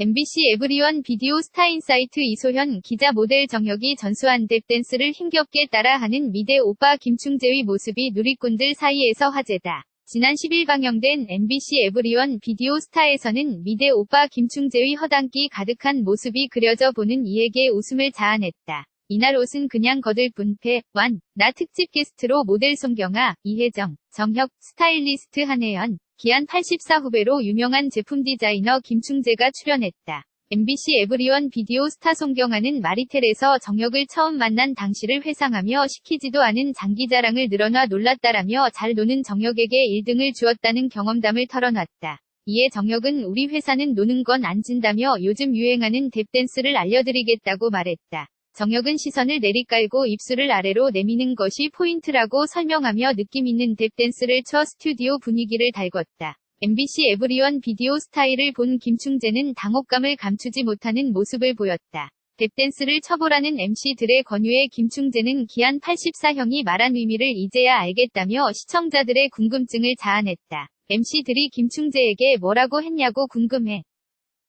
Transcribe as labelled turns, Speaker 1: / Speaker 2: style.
Speaker 1: MBC 에브리원 비디오 스타인사이트 이소현 기자 모델 정혁이 전수한 뎁댄스를 힘겹게 따라하는 미대 오빠 김충재의 모습이 누리꾼들 사이에서 화제다. 지난 10일 방영된 MBC 에브리원 비디오 스타에서는 미대 오빠 김충재의 허당기 가득한 모습이 그려져 보는 이에게 웃음을 자아냈다. 이날 옷은 그냥 거들 뿐 패, 완, 나 특집 게스트로 모델 송경아, 이혜정, 정혁, 스타일리스트 한혜연, 기안 84 후배로 유명한 제품 디자이너 김충재가 출연했다. MBC 에브리원 비디오 스타 송경아는 마리텔에서 정혁을 처음 만난 당시를 회상하며 시키지도 않은 장기 자랑을 늘어놔 놀랐다라며 잘 노는 정혁에게 1등을 주었다는 경험담을 털어놨다. 이에 정혁은 우리 회사는 노는 건 안 진다며 요즘 유행하는 뎁댄스를 알려드리겠다고 말했다. 정혁은 시선을 내리깔고 입술을 아래로 내미는 것이 포인트라고 설명하며 느낌 있는 뎁댄스를 쳐 스튜디오 분위기를 달궜다. MBC 에브리원 비디오 스타일을 본 김충재는 당혹감을 감추지 못하는 모습을 보였다. 뎁댄스를 쳐보라는 MC들의 권유에 김충재는 기한 84형이 말한 의미를 이제야 알겠다며 시청자들의 궁금증을 자아냈다. MC들이 김충재에게 뭐라고 했냐고 궁금해.